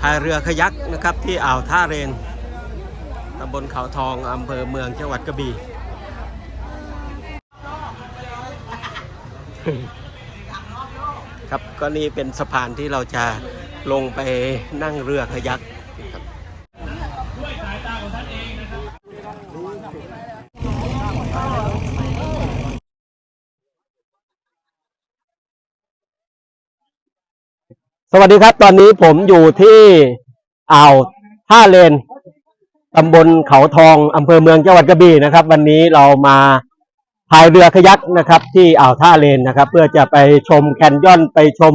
พายเรือขยักนะครับที่อ่าวท่าเรนตำบลเขาทองอำเภอเมืองจังหวัดกระบี่ครับก็นี่เป็นสะพานที่เราจะลงไปนั่งเรือขยักครับ สวัสดีครับ ตอนนี้ผมอยู่ที่อ่าวท่าเลนตำบลเขาทองอำเภอเมืองจังหวัดกระบี่นะครับ วันนี้เรามาพายเรือขยักนะครับ ที่อ่าวท่าเลนนะครับ เพื่อจะไปชมแคนยอนไปชม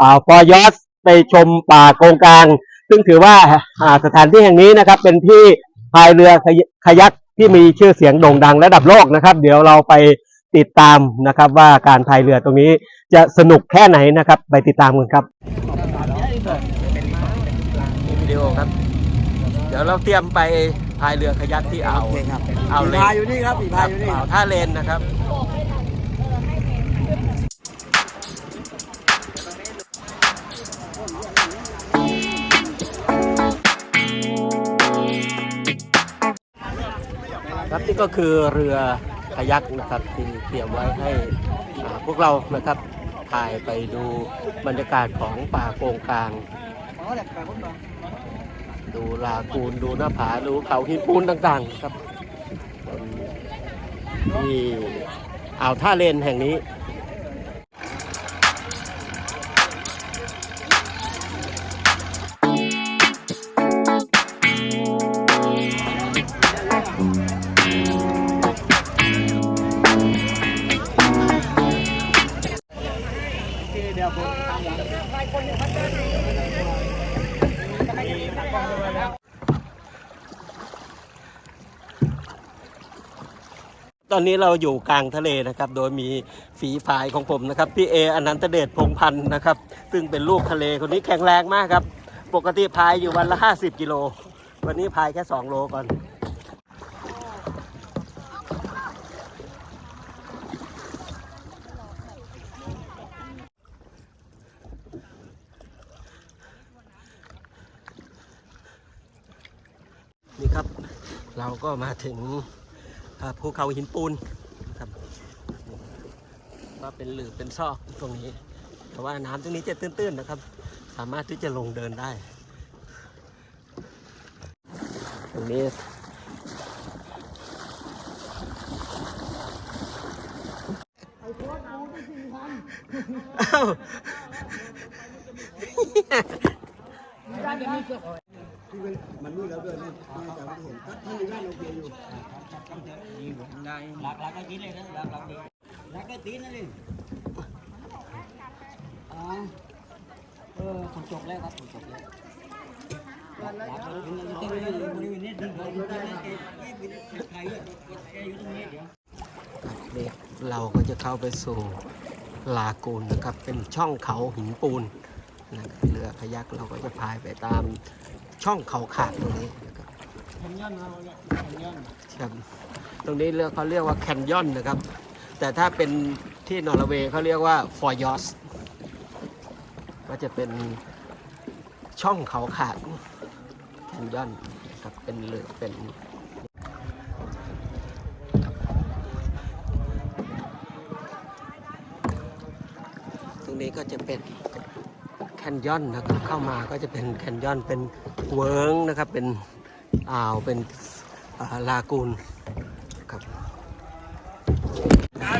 อ่าฟอยอสไปชมป่าโกงกลาง ซึ่งถือว่าอ่าสถานที่แห่งนี้นะครับ เป็นที่พายเรือขยขยักที่มีชื่อเสียงโด่งดังระดับโลกนะครับ เดี๋ยวเราไปติดตามนะครับ ว่าการพายเรือตรงนี้จะสนุกแค่ไหนนะครับ ไปติดตามกันครับ วิดีโอครับ เดี๋ยวเราเตรียมไปพายเรือขยักที่อ่าวโอเคครับอ่าวเลผีพายอยู่นี่ครับผีพายอยู่นี่อ่าวท่าเลนนะครับครับนี่ก็คือเรือขยักนะครับที่เตรียมไว้ให้อ่าพวกเรานะครับถ่ายไปดูบรรยากาศของป่าโกงกลาง ดูลากูนดูหน้าผาดูเขาหินปูนต่างๆครับที่อ่าวท่าเลนแห่งนี้ ตอนนี้เราอยู่กลางทะเลนะครับ โดยมีฝีพายของผมนะครับ พี่เออนันตเดชพงพันธ์นะครับ ซึ่งเป็นลูกทะเลคนนี้แข็งแรงมากครับ ปกติพายอยู่วันละ 50 กิโล วันนี้พายแค่ 2 โลก่อนนี่ครับ เราก็มาถึง ภูเขาหินปูนนะครับก็เป็นหลืบเป็นซอกตรงนี้ แต่ว่าน้ำตรงนี้จะตื้นๆนะครับ สามารถที่จะลงเดินได้ ตรงนี้อ้าว มันนี่แล้วด้วยนี่นี่จะไม่เห็นถ้าถ้าในบ้านโอเคอยู่หลักหลักก็กินเลยนะหลักหลักดีหลักก็ตีนนั่นเองอ๋อเออถูกจบแล้วครับถูกจบแล้วหลักก็กินเลยที่นี่บริเวณนี้ดึงเลยอยู่ที่นี่แกแกเป็นใครอะแกอยู่ตรงนี้เดี๋ยวนี่เราก็จะเข้าไปสู่ลากูนนะครับเป็นช่องเขาหินปูนนะครับเรือขยักเราก็จะพายไปตาม ช่องเขาขาดตรงนี้นะครับแคนยอนเราเนี่ยแคนยอนครับตรงนี้เรือเขาเรียกว่าแคนยอนนะครับ แต่ถ้าเป็นที่นอร์เวย์เขาเรียกว่าฟอร์ยอสก็จะเป็นช่องเขาขาดแคนยอนนะครับเป็นเรือเป็นตรงนี้ก็จะเป็นแคนยอนนะครับเข้ามาก็จะเป็นแคนยอนเป็นเวิร์งนะครับ เป็นอ่าวเป็นาลากูนครับ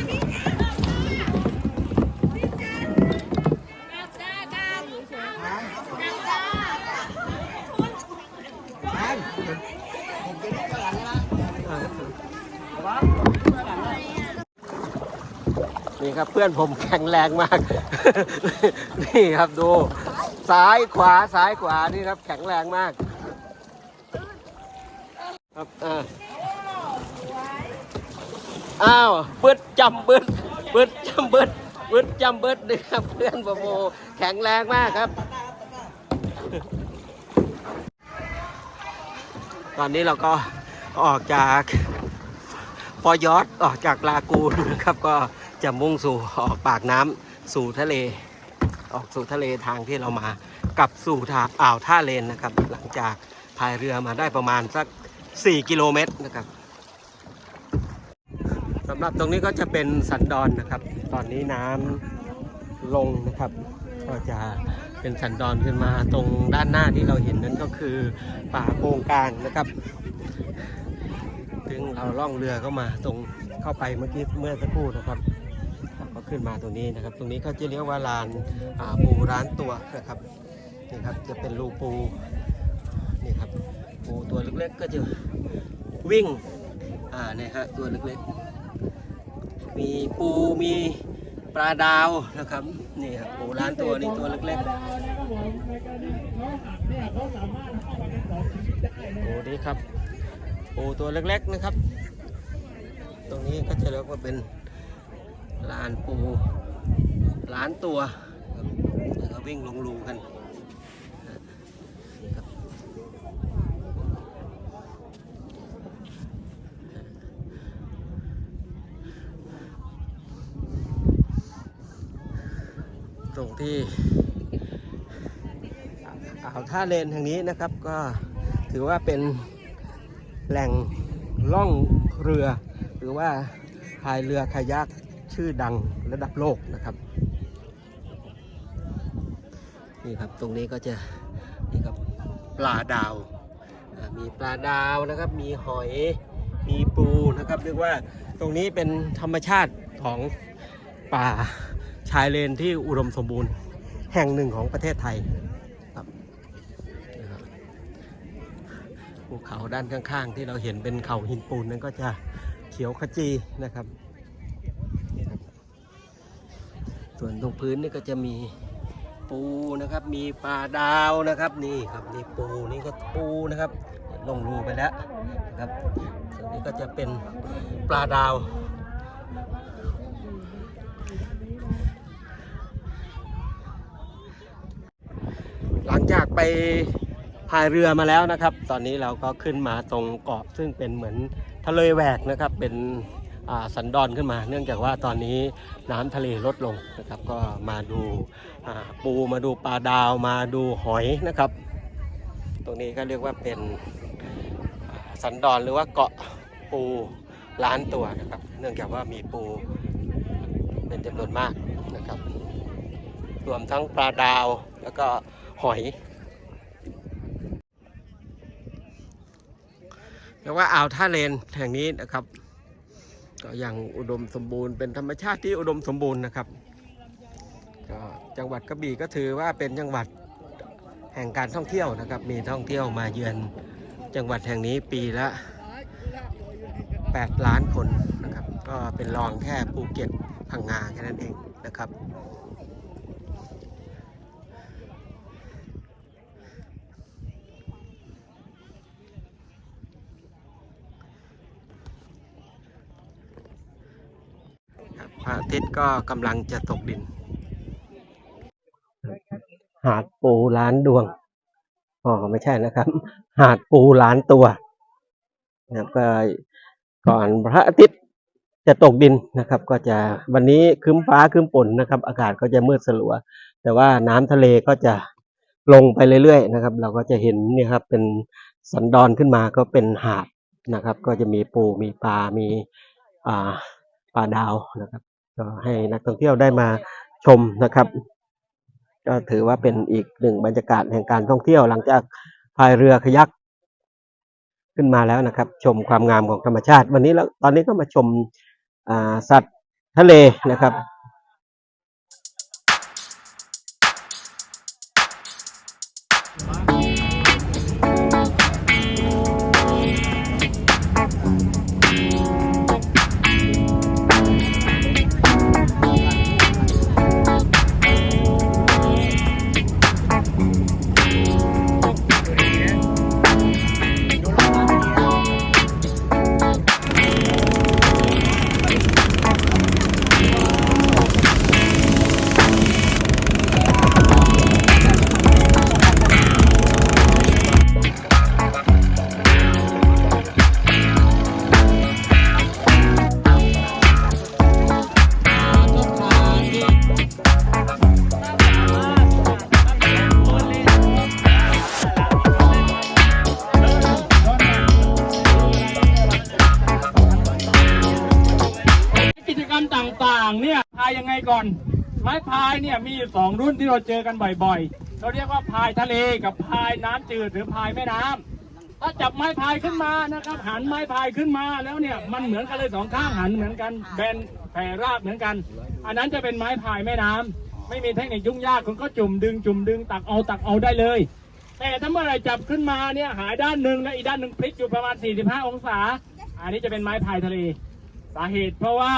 นี่ ครับเพื่อนผมแข็งแรงมาก นี่ครับดู ซ้ายขวาซ้ายขวานี่ครับแข็งแรงมาก ครับอ่าอ้าวปืดจำปืดปืดจำปืดปืดจำปืดนี่ครับเพื่อนผมโอแข็งแรงมากครับ ตอนนี้เราก็ออกจากฟอยอดออกจากลากูนนะครับก็ จะมุ่งสู่ออกปากน้ำสู่ทะเล ออกสู่ทะเลทางที่เรามากลับสู่ทางอ่าวท่าเลนนะครับ หลังจากพายเรือมาได้ประมาณสัก 4 กิโลเมตรนะครับสำหรับตรงนี้ก็จะเป็นสันดอนนะครับ ตอนนี้น้ำลงนะครับ ก็จะเป็นสันดอนขึ้นมาตรงด้านหน้าที่เราเห็นนั้นก็คือป่าโกงกลางนะครับถึงเราล่องเรือเข้ามาตรงเข้าไปเมื่อกี้เมื่อสักครู่นะครับ ขึ้นมาตรงนี้นะครับ ตรงนี้เขาจะเรียกว่าลานาปูร้านตัวนะครับนี่ครับจะเป็นรูปูนี่ครับปูตัวเล็กๆก็จะวิ่งอ่านี่ฮะตัวเล็กๆ มีปูมีปลาดาวนะครับนี่ครับปูร้านตัวนี่ตัวเล็กๆโอ้นี่ครับปูตัวเล็กๆนะครับ ตรงนี้ก็จะเรียกว่าเป็น ลานปูล้านตัวแล้วก็วิ่งลงรูกันตรงที่อ่าวท่าเลนทางนี้นะครับก็ถือว่าเป็นแหล่งล่องเรือ หรือว่าพายเรือคายัก ชื่อดังระดับโลกนะครับนี่ครับตรงนี้ก็จะนี่ครับปลาดาว มีปลาดาวนะครับ มีหอย มีปูนะครับเรียกว่าตรงนี้เป็นธรรมชาติของป่าชายเลนที่อุดมสมบูรณ์แห่งหนึ่งของประเทศไทยนะครับภูเขาด้านข้างๆ ที่เราเห็นเป็นเขาหินปูนนั้นก็จะเขียวขจีนะครับนี่ครับ ส่วน ตรงพื้นนี่ก็จะมีปูนะครับ มีปลาดาวนะครับ นี่ครับนี่ปูนี่ก็ปูนะครับ ลงรูไปแล้วนะครับส่วนนี้ก็จะเป็นปลาดาวหลังจากไปพายเรือมาแล้วนะครับ ตอนนี้เราก็ขึ้นมาตรงเกาะซึ่งเป็นเหมือนทะเลแหวกนะครับ เป็น สันดอนขึ้นมา เนื่องจากว่าตอนนี้น้ำทะเลลดลงนะครับ ก็มาดูปูมาดูปลาดาวมาดูหอยนะครับ ตรงนี้ก็เรียกว่าเป็นสันดอนหรือว่าเกาะปูล้านตัวนะครับ เนื่องจากว่ามีปูเป็นจำนวนมากนะครับ รวมทั้งปลาดาวแล้วก็หอยเรียกว่าอ่าวท่าเลนแห่งนี้นะครับ ก็ยังอุดมสมบูรณ์เป็นธรรมชาติที่อุดมสมบูรณ์นะครับก็จังหวัดกระบี่ก็ถือว่าเป็นจังหวัดแห่งการท่องเที่ยวนะครับ มีท่องเที่ยวมาเยือนจังหวัดแห่งนี้ปีละ 8 ล้านคนนะครับ ก็เป็นรองแค่ภูเก็ตพังงาแค่นั้นเองนะครับ พระอาทิตย์ก็กำลังจะตกดิน หาดปูล้านดวง อ๋อ ไม่ใช่นะครับ หาดปูล้านตัวนะครับก็ก่อนพระอาทิตย์จะตกดินนะครับ ก็จะวันนี้ครึ้มฟ้าครึ้มฝนนะครับ อากาศก็จะมืดสลัว แต่ว่าน้ำทะเลก็จะลงไปเรื่อยๆนะครับ เราก็จะเห็นนี่ครับเป็นสันดอนขึ้นมาก็เป็นหาดนะครับ ก็จะมีปูมีปลา มีอ่าปลาดาวนะครับ ก็ให้นักท่องเที่ยวได้มาชมนะครับ ก็ถือว่าเป็นอีกหนึ่งบรรยากาศแห่งการท่องเที่ยว หลังจากพายเรือคายักขึ้นมาแล้วนะครับ ชมความงามของธรรมชาติ วันนี้แล้วตอนนี้ก็มาชมอ่าสัตว์ทะเลนะครับายเนี่ยมีอยู่สองรุ่นที่เราเจอกันบ่อยๆ เราเรียกว่าพายทะเลกับพายน้ำจืดหรือพายแม่น้ำถ้าจับไม้พายขึ้นมานะครับ หันไม้พายขึ้นมาแล้วเนี่ยมันเหมือนกันเลยสองข้างหันเหมือนกันแบนแผ่ราบเหมือนกัน อันนั้นจะเป็นไม้พายแม่น้ำไม่มีเทคนิคยุ่งยากคุณก็จุ่มดึงจุ่มดึงตักเอาตักเอาได้เลย แต่ถ้าเมื่อไรจับขึ้นมาเนี่ยหายด้านหนึ่งและอีกด้านหนึ่งพลิกอยู่ประมาณ 45 องศา อันนี้จะเป็นไม้พายทะเลสาเหตุเพราะว่า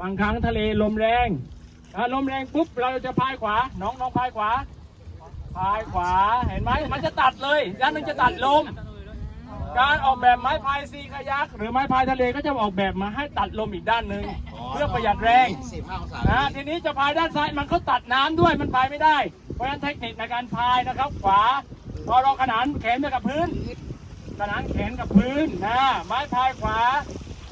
บางครั้งทะเลลมแรงถ้าลมแรงปุ๊บเราจะพายขวา น้องน้องพายขวา พายขวาเห็นไหมมันจะตัดเลยด้านหนึ่งจะตัดลม การออกแบบไม้พายซีคายัก หรือไม้พายทะเลก็จะออกแบบมาให้ตัดลมอีกด้านหนึ่งเพื่อประหยัดแรงสี่ห้าองศานะทีนี้จะพายด้านซ้ายมันก็ตัดน้ำด้วยมันพายไม่ได้ เพราะฉะนั้นเทคนิคในการพายนะครับ ขวา พอเราขนานแขนไปกับพื้นขนานแขนกับพื้นนะไม้พายขวา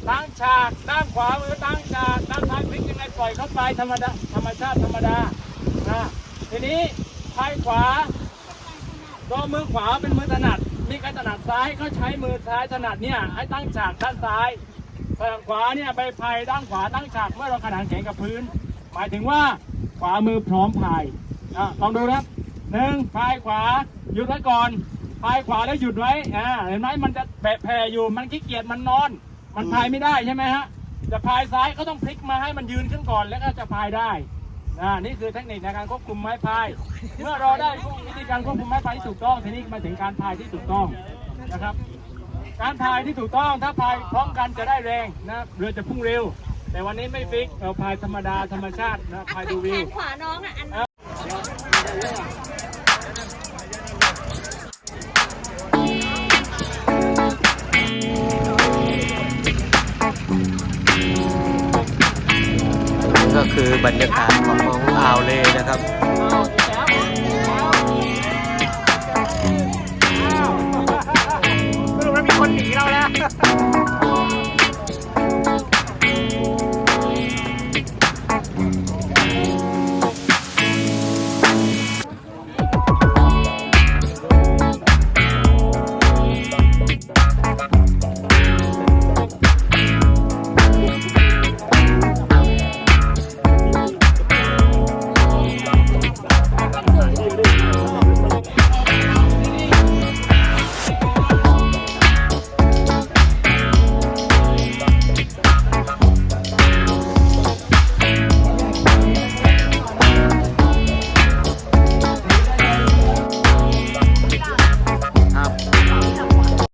ตั้งฉากด้านขวามือตั้งฉากด้านซ้ายพลิกยังไงปล่อยเข้าไปธรรมดาธรรมชาติธรรมดานะทีนี้พายขวาตัวมือขวาเป็นมือถนัดมีการถนัดซ้ายก็ใช้มือซ้ายถนัดเนี่ยให้ตั้งฉากด้านซ้ายฝั่งขวาเนี่ยใบพายด้านขวาตั้งฉากเมื่อเราขนานแขนกับพื้น หมายถึงว่าขวามือพร้อมพายอะลองดูนะครับหนึ่งพายขวาหยุดไว้ก่อนพายขวาแล้วหยุดไว้อ่าเห็นไหมมันจะแบะแผ่อยู่มันขี้เกียจมันนอน มันพายไม่ได้ใช่ไหมฮะ จะพายซ้ายก็ต้องพลิกมาให้มันยืนขึ้นก่อนแล้วก็จะพายได้อ่านี่คือเทคนิคในการควบคุมไม้พาย เมื่อเราได้วิธีการควบคุมไม้พายที่ถูกต้องทีนี้มาถึงการพายที่ถูกต้องนะครับ การพายที่ถูกต้องถ้าพายพร้อมกันจะได้แรงนะเรือจะพุ่งเร็ว แต่วันนี้ไม่ฟิกเราพายธรรมดาธรรมชาตินะพายดูวิวนขวาน้องอะอัน บรรยากาศของอ่าวเลนะครับ